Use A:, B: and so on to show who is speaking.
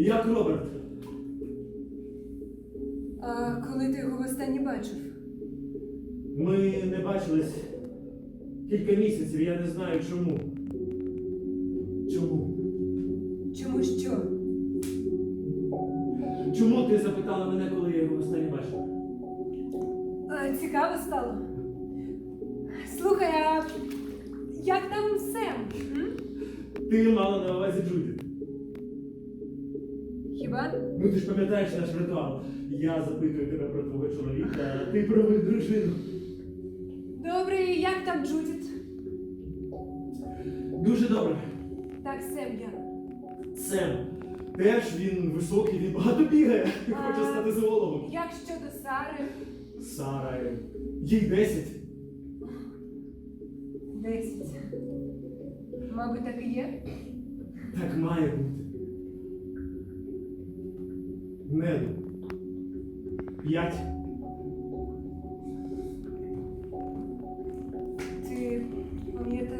A: Як Роберт?
B: А коли ти його востаннє бачив?
A: Ми не бачились кілька місяців, я не знаю чому. Чому?
B: Чому що?
A: Чому ти запитала мене, коли я його останнє бачив?
B: А, цікаво стало. Слухай, а як там Сем? М?
A: Ти мала на увазі Джудіт.
B: Хіба?
A: Ну ти ж пам'ятаєш наш ритуал. Я запитую тебе про твого чоловіка, а ти про мою дружину.
B: Добре, і як там Джудіт?
A: Дуже добре.
B: Так, Сем я.
A: Сем. Теж він високий, він багато бігає. Хоче стати зоологом.
B: Як щодо Сари?
A: Сара, їй 10.
B: Десять. Мабуть, так і є?
A: Так має бути. Неду. П'ять.